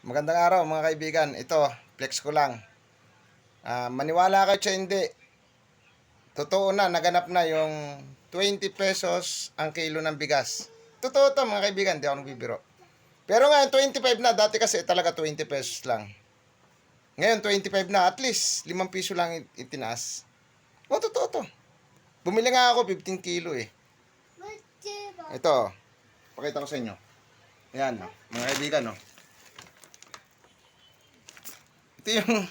Magandang araw mga kaibigan. Ito, flex ko lang. Ah, maniwala kayo sa hindi. Totoo na, naganap na yung 20 pesos ang kilo ng bigas. Totoo to mga kaibigan, di ako nagbibiro. Pero ngayon, 25 na. Dati kasi talaga 20 pesos lang. Ngayon, 25 na. At least, 5 piso lang it- itinaas. O, totoo to. Bumili nga ako 15 kilo eh. Ito, pakita ko sa inyo. Ayan, no, mga kaibigan, no. Ito yung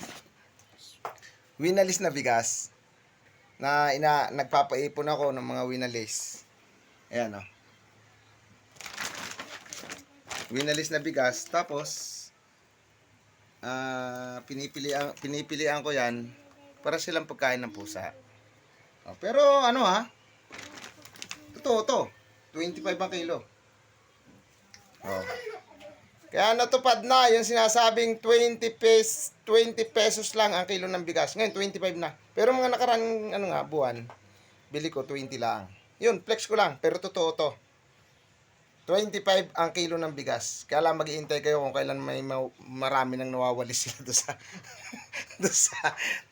winalis na bigas na ina nagpapaipon ako ng mga winalis. Ayan, no. Winalis na bigas tapos ah pinipilian pinipilian ko 'yan para silang pagkain ng pusa. Oh, pero ano ha? Totoo to. 25 ang kilo. Oh. Kaya natupad na yung sinasabing 20 pes 20 pesos lang ang kilo ng bigas. Ngayon 25 na. Pero mga nakarang ano nga buwan, bili ko 20 lang. Yun, flex ko lang, pero totoo to. 25 ang kilo ng bigas. Kaya lang mag-iintay kayo kung kailan may ma- marami nang nawawali sila doon sa, doon sa,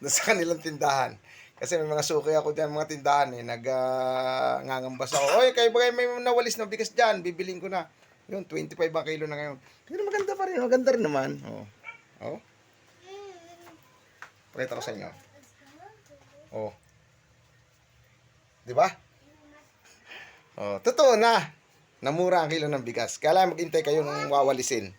doon sa kanilang tindahan. Kasi may mga suki ako dyan, mga tindahan eh, nag uh, ngangambas ako. Oy, kayo ba may nawalis na bigas dyan, bibiling ko na. Yun, 25 ang kilo na ngayon. Pero maganda pa rin, maganda rin naman. Oh. Oh. Pakita ko sa inyo. Oh. Di ba? Oh, totoo na. Namura ang kilo ng bigas. Kaya lang maghintay kayo ng wawalisin.